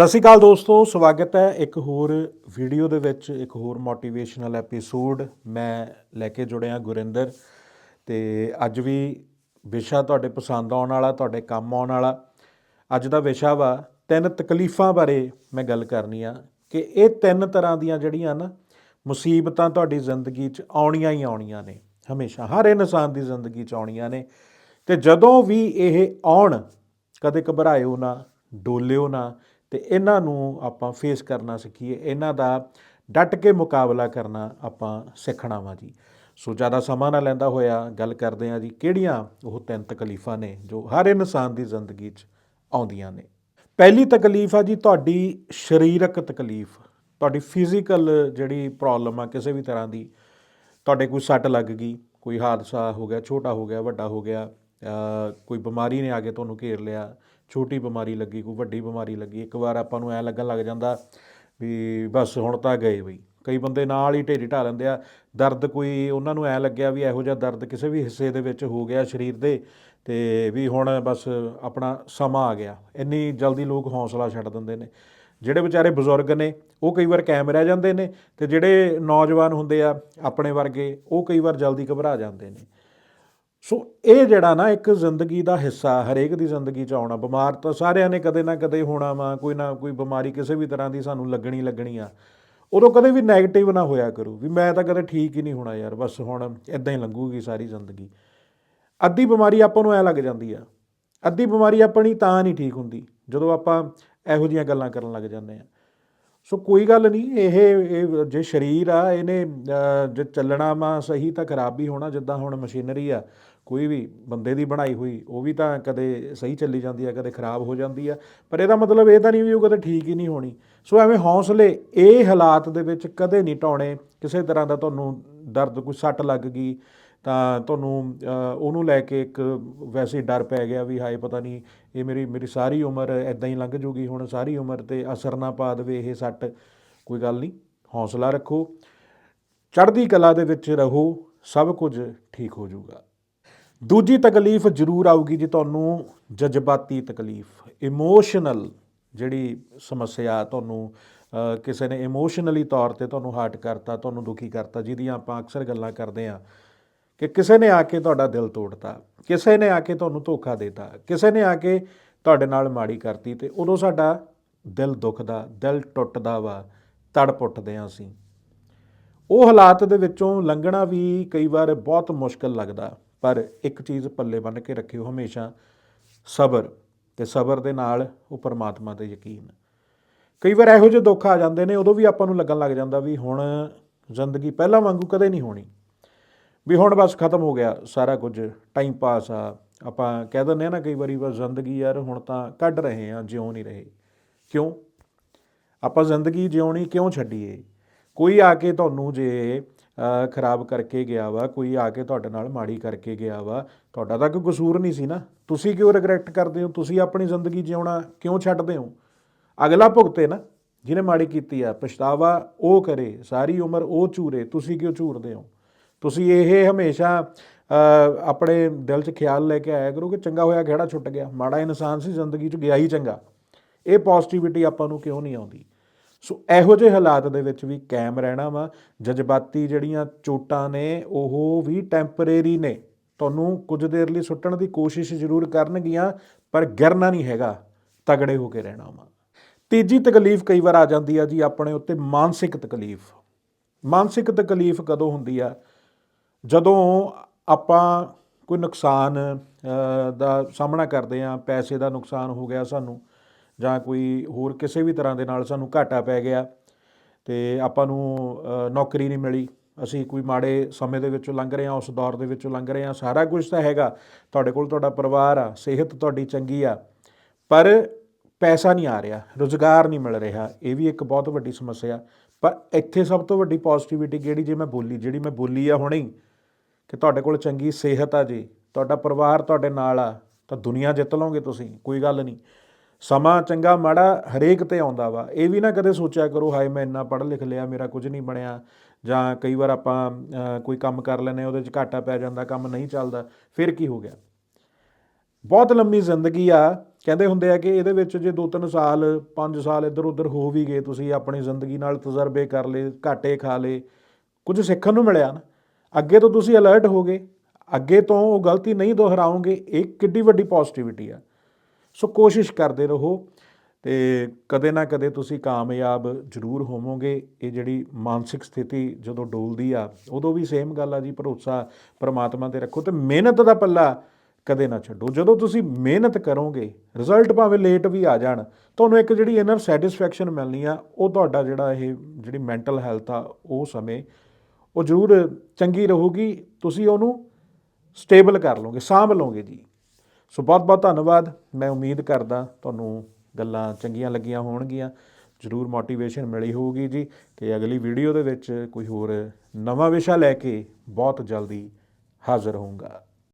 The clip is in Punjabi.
ਸਤਿ ਸ਼੍ਰੀ ਅਕਾਲ ਦੋਸਤੋ, ਸਵਾਗਤ ਹੈ ਇੱਕ ਹੋਰ ਵੀਡੀਓ ਦੇ ਵਿੱਚ, ਇੱਕ ਹੋਰ ਮੋਟੀਵੇਸ਼ਨਲ ਐਪੀਸੋਡ ਮੈਂ ਲੈ ਕੇ ਜੁੜਿਆ ਗੁਰਿੰਦਰ। ਤੇ ਅੱਜ ਵੀ ਵਿਸ਼ਾ ਤੁਹਾਡੇ ਪਸੰਦ ਆਉਣ ਵਾਲਾ, ਤੁਹਾਡੇ ਕੰਮ ਆਉਣ ਵਾਲਾ। ਅੱਜ ਦਾ ਵਿਸ਼ਾ ਵਾ, ਤਿੰਨ ਤਕਲੀਫਾਂ ਬਾਰੇ ਮੈਂ ਗੱਲ ਕਰਨੀ ਆ ਕਿ ਇਹ ਤਿੰਨ ਤਰ੍ਹਾਂ ਦੀਆਂ ਜਿਹੜੀਆਂ ਨਾ ਮੁਸੀਬਤਾਂ ਤੁਹਾਡੀ ਜ਼ਿੰਦਗੀ 'ਚ ਆਉਣੀਆਂ ਹੀ ਆਉਣੀਆਂ ਨੇ। ਹਮੇਸ਼ਾ, ਹਰ ਇਨਸਾਨ ਦੀ ਜ਼ਿੰਦਗੀ 'ਚ ਆਉਣੀਆਂ ਨੇ। ਤੇ ਜਦੋਂ ਵੀ ਇਹ ਆਉਣ, ਕਦੇ ਘਬਰਾਇਓ ਨਾ, ਡੋਲਿਓ ਨਾ ਤੇ ਇਹਨਾਂ ਨੂੰ ਆਪਾਂ ਫੇਸ ਕਰਨਾ ਸਿੱਖੀਏ, ਇਹਨਾਂ ਦਾ ਡਟ ਕੇ ਮੁਕਾਬਲਾ ਕਰਨਾ ਆਪਾਂ ਸਿੱਖਣਾ ਵਾ ਜੀ। ਸੋ ਜ਼ਿਆਦਾ ਸਮਾਂ ਨਾ ਲੈਂਦਾ ਹੋਇਆ ਗੱਲ ਕਰਦੇ ਹਾਂ ਜੀ, ਕਿਹੜੀਆਂ ਉਹ ਤਿੰਨ ਤਕਲੀਫਾਂ ਨੇ ਜੋ ਹਰ ਇਨਸਾਨ ਦੀ ਜ਼ਿੰਦਗੀ 'ਚ ਆਉਂਦੀਆਂ ਨੇ? ਪਹਿਲੀ ਤਕਲੀਫ ਆ ਜੀ ਤੁਹਾਡੀ ਸਰੀਰਕ ਤਕਲੀਫ, ਤੁਹਾਡੀ ਫਿਜ਼ੀਕਲ ਜਿਹੜੀ ਪ੍ਰੋਬਲਮ ਆ ਕਿਸੇ ਵੀ ਤਰ੍ਹਾਂ ਦੀ, ਤੁਹਾਡੇ ਕੋਈ ਸੱਟ ਲੱਗ ਗਈ, ਕੋਈ ਹਾਦਸਾ ਹੋ ਗਿਆ, ਛੋਟਾ ਹੋ ਗਿਆ, ਵੱਡਾ ਹੋ ਗਿਆ ਕੋਈ ਬਿਮਾਰੀ ਨੇ ਆ ਕੇ ਤੁਹਾਨੂੰ ਘੇਰ ਲਿਆ ਛੋਟੀ ਬਿਮਾਰੀ ਲੱਗੀ, ਕੋਈ ਵੱਡੀ ਬਿਮਾਰੀ ਲੱਗੀ, ਇੱਕ ਵਾਰ ਆਪਾਂ ਨੂੰ ਐ ਲੱਗਣ ਲੱਗ ਜਾਂਦਾ ਵੀ ਬਸ ਹੁਣ ਤਾਂ ਗਏ ਬਈ। ਕਈ ਬੰਦੇ ਨਾਲ ਹੀ ਢੇਰੀ ਢਾ ਲੈਂਦੇ ਆ, ਦਰਦ ਕੋਈ ਉਹਨਾਂ ਨੂੰ ਐ ਲੱਗਿਆ ਵੀ ਇਹੋ ਜਿਹਾ ਦਰਦ ਕਿਸੇ ਵੀ ਹਿੱਸੇ ਦੇ ਵਿੱਚ ਹੋ ਗਿਆ ਸਰੀਰ ਦੇ ਤੇ ਵੀ ਹੁਣ ਬਸ ਆਪਣਾ ਸਮਾਂ ਆ ਗਿਆ। ਇੰਨੀ ਜਲਦੀ ਲੋਕ ਹੌਸਲਾ ਛੱਡ ਦਿੰਦੇ ਨੇ। ਜਿਹੜੇ ਵਿਚਾਰੇ ਬਜ਼ੁਰਗ ਨੇ, ਉਹ ਕਈ ਵਾਰ ਕਾਇਮ ਰਹਿ ਜਾਂਦੇ ਨੇ ਤੇ ਜਿਹੜੇ ਨੌਜਵਾਨ ਹੁੰਦੇ ਆ ਆਪਣੇ ਵਰਗੇ, ਉਹ ਕਈ ਵਾਰ ਜਲਦੀ ਘਬਰਾ ਜਾਂਦੇ ਨੇ। ਸੋ ਇਹ ਜਿਹੜਾ ਨਾ ਇੱਕ ਜ਼ਿੰਦਗੀ ਦਾ ਹਿੱਸਾ, ਹਰੇਕ ਦੀ ਜ਼ਿੰਦਗੀ 'ਚ ਆਉਣਾ, ਬਿਮਾਰ ਤਾਂ ਸਾਰਿਆਂ ਨੇ ਕਦੇ ਨਾ ਕਦੇ ਹੋਣਾ ਵਾ, ਕੋਈ ਨਾ ਕੋਈ ਬਿਮਾਰੀ ਕਿਸੇ ਵੀ ਤਰ੍ਹਾਂ ਦੀ ਸਾਨੂੰ ਲੱਗਣੀ ਲੱਗਣੀ ਆ। ਉਦੋਂ ਕਦੇ ਵੀ 네ਗੇਟਿਵ ਨਾ ਹੋਇਆ ਕਰੂ, ਵੀ ਮੈਂ ਤਾਂ ਕਦੇ ਠੀਕ ਹੀ ਨਹੀਂ ਹੋਣਾ ਯਾਰ, ਬਸ ਹੁਣ ਇਦਾਂ ਹੀ ਲੰਘੂਗੀ ਸਾਰੀ ਜ਼ਿੰਦਗੀ। ਅੱਧੀ ਬਿਮਾਰੀ ਆਪਾਂ ਨੂੰ ਐ ਲੱਗ ਜਾਂਦੀ ਆ, ਅੱਧੀ ਬਿਮਾਰੀ ਆਪਣੀ ਤਾਂ ਨਹੀਂ ਠੀਕ ਹੁੰਦੀ, ਜਦੋਂ ਆਪਾਂ ਇਹੋ ਜਿਹੀਆਂ ਗੱਲਾਂ ਕਰਨ ਲੱਗ ਜਾਂਦੇ ਆ। ਸੋ ਕੋਈ ਗੱਲ ਨਹੀਂ, ਇਹ ਇਹ ਜੇ ਸਰੀਰ ਆ, ਇਹਨੇ ਜੇ ਚੱਲਣਾ ਮਾ ਸਹੀ ਤਾਂ ਖਰਾਬ ਵੀ ਹੋਣਾ, ਜਿੱਦਾਂ ਹੁਣ ਮਸ਼ੀਨਰੀ ਆ, ਕੋਈ ਵੀ ਬੰਦੇ ਦੀ ਬਣਾਈ ਹੋਈ, ਉਹ ਵੀ ਤਾਂ ਕਦੇ ਸਹੀ ਚੱਲੀ ਜਾਂਦੀ ਆ, ਕਦੇ ਖਰਾਬ ਹੋ ਜਾਂਦੀ ਆ, ਪਰ ਇਹਦਾ ਮਤਲਬ ਇਹ ਤਾਂ ਨਹੀਂ ਵੀ ਉਹ ਕਦੇ ਠੀਕ ਹੀ ਨਹੀਂ ਹੋਣੀ। ਸੋ ਐਵੇਂ ਹੌਸਲੇ, ਇਹ ਹਾਲਾਤ ਦੇ ਵਿੱਚ ਕਦੇ ਨਹੀਂ ਟਾਉਣੇ ਕਿਸੇ ਤਰ੍ਹਾਂ ਦਾ ਤੁਹਾਨੂੰ ਦਰਦ, ਕੋਈ ਸੱਟ ਲੱਗ ਗਈ ਤਾਂ ਤੁਹਾਨੂੰ ਉਹਨੂੰ ਲੈ ਕੇ ਇੱਕ ਵੈਸੇ ਡਰ ਪੈ ਗਿਆ ਵੀ ਹਾਏ ਪਤਾ ਨਹੀਂ ਇਹ ਮੇਰੀ ਮੇਰੀ ਸਾਰੀ ਉਮਰ ਐਦਾਂ ਹੀ ਲੰਘ ਜੂਗੀ, ਹੁਣ ਸਾਰੀ ਉਮਰ ਤੇ ਅਸਰ ਨਾ ਪਾ ਦੇਵੇ ਇਹ ਸੱਟ। ਕੋਈ ਗੱਲ ਨਹੀਂ, ਹੌਸਲਾ ਰੱਖੋ, ਚੜ੍ਹਦੀ ਕਲਾ ਦੇ ਵਿੱਚ ਰਹੋ, ਸਭ ਕੁਝ ਠੀਕ ਹੋ ਜਾਊਗਾ ਦੂਜੀ ਤਕਲੀਫ ਜ਼ਰੂਰ ਆਊਗੀ ਜੀ ਤੁਹਾਨੂੰ, ਜਜ਼ਬਾਤੀ ਤਕਲੀਫ ਇਮੋਸ਼ਨਲ ਜਿਹੜੀ ਸਮੱਸਿਆ ਤੁਹਾਨੂੰ ਕਿਸੇ ਨੇ ਇਮੋਸ਼ਨਲੀ ਤੌਰ ਤੇ ਤੁਹਾਨੂੰ ਹਾਰਟ ਕਰਤਾ, ਤੁਹਾਨੂੰ ਦੁਖੀ ਕਰਤਾ, ਜਿਹਦੀਆਂ ਆਪਾਂ ਅਕਸਰ ਗੱਲਾਂ ਕਰਦੇ ਆ ਕਿ ਕਿਸੇ ਨੇ ਆ ਕੇ ਤੁਹਾਡਾ ਦਿਲ ਤੋੜਤਾ, ਕਿਸੇ ਨੇ ਆ ਕੇ ਤੁਹਾਨੂੰ ਧੋਖਾ ਦੇਤਾ, ਕਿਸੇ ਨੇ ਆ ਕੇ ਤੁਹਾਡੇ ਨਾਲ ਮਾੜੀ ਕਰਤੀ ਤੇ ਉਦੋਂ ਸਾਡਾ ਦਿਲ ਦੁਖਦਾ, ਦਿਲ ਟੁੱਟਦਾ ਵਾ, ਤੜਪ ਉੱਠਦੇ ਆ ਅਸੀਂ। ਉਹ ਹਾਲਾਤ ਦੇ ਵਿੱਚੋਂ ਲੰਘਣਾ ਵੀ ਕਈ ਵਾਰ ਬਹੁਤ ਮੁਸ਼ਕਲ ਲੱਗਦਾ, ਪਰ ਇੱਕ ਚੀਜ਼ ਪੱਲੇ ਬੰਨ੍ਹ ਕੇ ਰੱਖਿਓ ਹਮੇਸ਼ਾ, ਸਬਰ ਤੇ ਸਬਰ ਦੇ ਨਾਲ ਉਹ ਪਰਮਾਤਮਾ ਤੇ ਯਕੀਨ। ਕਈ ਵਾਰ ਇਹੋ ਜਿਹੇ ਦੁੱਖ ਆ ਜਾਂਦੇ ਨੇ, ਉਦੋਂ ਵੀ ਆਪਾਂ ਨੂੰ ਲੱਗਣ ਲੱਗ ਜਾਂਦਾ ਵੀ ਹੁਣ ਜ਼ਿੰਦਗੀ ਪਹਿਲਾਂ ਵਾਂਗੂ ਕਦੇ ਨਹੀਂ ਹੋਣੀ। ਵੀ ਹੁਣ ਬਸ ਖਤਮ ਹੋ ਗਿਆ ਸਾਰਾ ਕੁਝ ਟਾਈਮ ਪਾਸ ਆ। ਆਪਾਂ ਕਹਿ ਦਿੰਦੇ ਆ ਨਾ ਕਈ ਵਾਰੀ ਬਸ ਜ਼ਿੰਦਗੀ ਯਾਰ ਹੁਣ ਤਾਂ ਕੱਢ ਰਹੇ ਆ ਜਿਉਂ ਨਹੀਂ ਰਹੇ। ਕਿਉਂ? ਆਪਾਂ ਜ਼ਿੰਦਗੀ ਜਿਉਣੀ ਕਿਉਂ ਛੱਡੀਏ? ਕੋਈ ਆ ਕੇ ਤੁਹਾਨੂੰ ਜੇ ਖਰਾਬ ਕਰਕੇ ਗਿਆ ਵਾ, ਕੋਈ ਆ ਕੇ ਤੁਹਾਡੇ ਨਾਲ ਮਾੜੀ ਕਰਕੇ ਗਿਆ ਵਾ, ਤੁਹਾਡਾ ਤਾਂ ਕੋਈ ਕਸੂਰ ਨਹੀਂ ਸੀ ਨਾ। ਤੁਸੀਂ ਕਿਉਂ ਰਿਗਰੈਟ ਕਰਦੇ ਹੋ? ਤੁਸੀਂ ਆਪਣੀ ਜ਼ਿੰਦਗੀ ਜਿਉਣਾ ਕਿਉਂ ਛੱਡਦੇ ਹੋ? ਅਗਲਾ ਭੁਗਤੇ ਨਾ, ਜਿਹਨੇ ਮਾੜੀ ਕੀਤੀ ਆ, ਪਛਤਾਵਾ ਉਹ ਕਰੇ, ਸਾਰੀ ਉਮਰ ਉਹ ਝੂਰੇ ਤੁਸੀਂ ਕਿਉਂ ਝੂਰਦੇ ਹੋ? ਤੁਸੀਂ ਇਹ ਹਮੇਸ਼ਾ ਆਪਣੇ ਦਿਲ 'ਚ ਖਿਆਲ ਲੈ ਕੇ ਆਇਆ ਕਰੋ ਕਿ ਚੰਗਾ ਹੋਇਆ ਖੇੜਾ ਛੁੱਟ ਗਿਆ। ਮਾੜਾ ਇਨਸਾਨ ਸੀ, ਜ਼ਿੰਦਗੀ 'ਚ ਗਿਆ ਹੀ ਚੰਗਾ। ਇਹ ਪੋਜ਼ਿਟਿਵਿਟੀ ਆਪਾਂ ਨੂੰ ਕਿਉਂ ਨਹੀਂ ਆਉਂਦੀ? ਸੋ ਇਹੋ ਜਿਹੇ ਹਾਲਾਤ ਦੇ ਵਿੱਚ ਵੀ ਕਾਇਮ ਰਹਿਣਾ ਵਾ। ਜਜ਼ਬਾਤੀ ਜਿਹੜੀਆਂ ਚੋਟਾਂ ਨੇ, ਉਹ ਵੀ ਟੈਂਪਰੇਰੀ ਨੇ। ਤੁਹਾਨੂੰ ਕੁਝ ਦੇਰ ਲਈ ਸੁੱਟਣ ਦੀ ਕੋਸ਼ਿਸ਼ ਜ਼ਰੂਰ ਕਰਨਗੀਆਂ, ਪਰ ਗਿਰਨਾ ਨਹੀਂ ਹੈਗਾ। ਤਗੜੇ ਹੋ ਕੇ ਰਹਿਣਾ ਵਾ। ਤੀਜੀ ਤਕਲੀਫ ਕਈ ਵਾਰ ਆ ਜਾਂਦੀ ਆ ਜੀ, ਆਪਣੇ ਉੱਤੇ ਮਾਨਸਿਕ ਤਕਲੀਫ। ਮਾਨਸਿਕ ਤਕਲੀਫ ਕਦੋਂ ਹੁੰਦੀ ਆ? ਜਦੋਂ ਆਪਾਂ ਕੋਈ ਨੁਕਸਾਨ ਦਾ ਸਾਹਮਣਾ ਕਰਦੇ ਹਾਂ, ਪੈਸੇ ਦਾ ਨੁਕਸਾਨ ਹੋ ਗਿਆ ਸਾਨੂੰ ਜਾਂ ਕੋਈ ਹੋਰ ਕਿਸੇ ਵੀ ਤਰ੍ਹਾਂ ਦੇ ਨਾਲ ਸਾਨੂੰ ਘਾਟਾ ਪੈ ਗਿਆ ਅਤੇ ਆਪਾਂ ਨੂੰ ਨੌਕਰੀ ਨਹੀਂ ਮਿਲੀ, ਅਸੀਂ ਕੋਈ ਮਾੜੇ ਸਮੇਂ ਦੇ ਵਿੱਚੋਂ ਲੰਘ ਰਹੇ ਹਾਂ, ਉਸ ਦੌਰ ਦੇ ਵਿੱਚੋਂ ਲੰਘ ਰਹੇ ਹਾਂ, ਸਾਰਾ ਕੁਝ ਤਾਂ ਹੈਗਾ, ਤੁਹਾਡੇ ਕੋਲ ਤੁਹਾਡਾ ਪਰਿਵਾਰ ਆ, ਸਿਹਤ ਤੁਹਾਡੀ ਚੰਗੀ ਆ, ਪਰ ਪੈਸਾ ਨਹੀਂ ਆ ਰਿਹਾ, ਰੋਜ਼ਗਾਰ ਨਹੀਂ ਮਿਲ ਰਿਹਾ, ਇਹ ਵੀ ਇੱਕ ਬਹੁਤ ਵੱਡੀ ਸਮੱਸਿਆ, ਪਰ ਇੱਥੇ ਸਭ ਤੋਂ ਵੱਡੀ ਪੋਜ਼ਿਟਿਵਿਟੀ ਕਿਹੜੀ ਜੇ ਮੈਂ ਬੋਲੀ, ਜਿਹੜੀ ਮੈਂ ਬੋਲੀ ਆ ਹੁਣੇ ਕਿ ਤੁਹਾਡੇ ਕੋਲ ਚੰਗੀ ਸਿਹਤ ਆ ਜੀ, ਤੁਹਾਡਾ ਪਰਿਵਾਰ ਤੁਹਾਡੇ ਨਾਲ ਆ, ਤਾਂ ਦੁਨੀਆ ਜਿੱਤ ਲਓਗੇ ਤੁਸੀਂ, ਕੋਈ ਗੱਲ ਨਹੀਂ। ਸਮਾਂ ਚੰਗਾ ਮਾੜਾ ਹਰੇਕ ਤੇ ਆਉਂਦਾ ਵਾ, ਇਹ ਵੀ ਨਾ ਕਦੇ ਸੋਚਿਆ ਕਰੋ, ਹਾਏ ਮੈਂ ਇੰਨਾ ਪੜ੍ਹ ਲਿਖ ਲਿਆ, ਮੇਰਾ ਕੁਝ ਨਹੀਂ ਬਣਿਆ, ਜਾਂ ਕਈ ਵਾਰ ਆਪਾਂ ਕੋਈ ਕੰਮ ਕਰ ਲੈਨੇ ਉਹਦੇ 'ਚ ਘਾਟਾ ਪੈ ਜਾਂਦਾ, ਕੰਮ ਨਹੀਂ ਚੱਲਦਾ, ਫਿਰ ਕੀ ਹੋ ਗਿਆ? ਬਹੁਤ ਲੰਮੀ ਜ਼ਿੰਦਗੀ ਆ, ਕਹਿੰਦੇ ਹੁੰਦੇ ਆ ਕਿ ਇਹਦੇ ਵਿੱਚ ਜੇ 2-3 ਸਾਲ 5 ਸਾਲ ਇੱਧਰ ਉੱਧਰ ਹੋ ਵੀ ਗਏ, ਤੁਸੀਂ ਆਪਣੀ ਜ਼ਿੰਦਗੀ ਨਾਲ ਤਜਰਬੇ ਕਰ ਲਏ, ਘਾਟੇ ਖਾ ਲਏ, ਕੁਝ ਸਿੱਖਣ ਨੂੰ ਮਿਲਿਆ ਨਾ। ਅੱਗੇ ਤੋਂ ਤੁਸੀਂ ਅਲਰਟ ਹੋ ਗਏ, ਅੱਗੇ ਤੋਂ ਉਹ ਗਲਤੀ ਨਹੀਂ ਦੁਹਰਾਓਗੇ ਇਹ ਕਿੱਡੀ ਵੱਡੀ ਪੋਜ਼ਿਟਿਵਿਟੀ ਆ। ਸੋ ਕੋਸ਼ਿਸ਼ ਕਰਦੇ ਰਹੋ ਤੇ ਕਦੇ ਨਾ ਕਦੇ ਤੁਸੀਂ ਕਾਮਯਾਬ ਜ਼ਰੂਰ ਹੋਵੋਗੇ। ਇਹ ਜਿਹੜੀ ਮਾਨਸਿਕ ਸਥਿਤੀ ਜਦੋਂ ਡੋਲਦੀ ਆ, ਉਦੋਂ ਵੀ ਸੇਮ ਗੱਲ ਆ ਜੀ, ਭਰੋਸਾ ਪ੍ਰਮਾਤਮਾ ਤੇ ਰੱਖੋ ਤੇ ਮਿਹਨਤ ਦਾ ਪੱਲਾ ਕਦੇ ਨਾ ਛੱਡੋ। ਜਦੋਂ ਤੁਸੀਂ ਮਿਹਨਤ ਕਰੋਗੇ ਰਿਜ਼ਲਟ ਭਾਵੇਂ ਲੇਟ ਵੀ ਆ ਜਾਣ, ਤੁਹਾਨੂੰ ਇੱਕ ਜਿਹੜੀ ਇਨਰ ਸੈਟੀਸਫੈਕਸ਼ਨ ਮਿਲਣੀ ਆ, ਉਹ ਤੁਹਾਡਾ ਜਿਹੜਾ ਇਹ, ਜਿਹੜੀ ਮੈਂਟਲ ਹੈਲਥ ਆ, ਉਹ ਸਮੇਂ ਉਹ ਜ਼ਰੂਰ ਚੰਗੀ ਰਹੂਗੀ, ਤੁਸੀਂ ਉਹਨੂੰ ਸਟੇਬਲ ਕਰ ਲਓਗੇ, ਸਾਂਭ ਲਓਗੇ ਜੀ। ਸੋ ਬਹੁਤ ਬਹੁਤ ਧੰਨਵਾਦ, ਮੈਂ ਉਮੀਦ ਕਰਦਾ ਤੁਹਾਨੂੰ ਗੱਲਾਂ ਚੰਗੀਆਂ ਲੱਗੀਆਂ ਹੋਣਗੀਆਂ, ਜ਼ਰੂਰ ਮੋਟੀਵੇਸ਼ਨ ਮਿਲੀ ਹੋਊਗੀ ਜੀ, ਤੇ ਅਗਲੀ ਵੀਡੀਓ ਦੇ ਵਿੱਚ ਕੋਈ ਹੋਰ ਨਵਾਂ ਵਿਸ਼ਾ ਲੈ ਕੇ ਬਹੁਤ ਜਲਦੀ ਹਾਜ਼ਰ ਹੋਊਂਗਾ।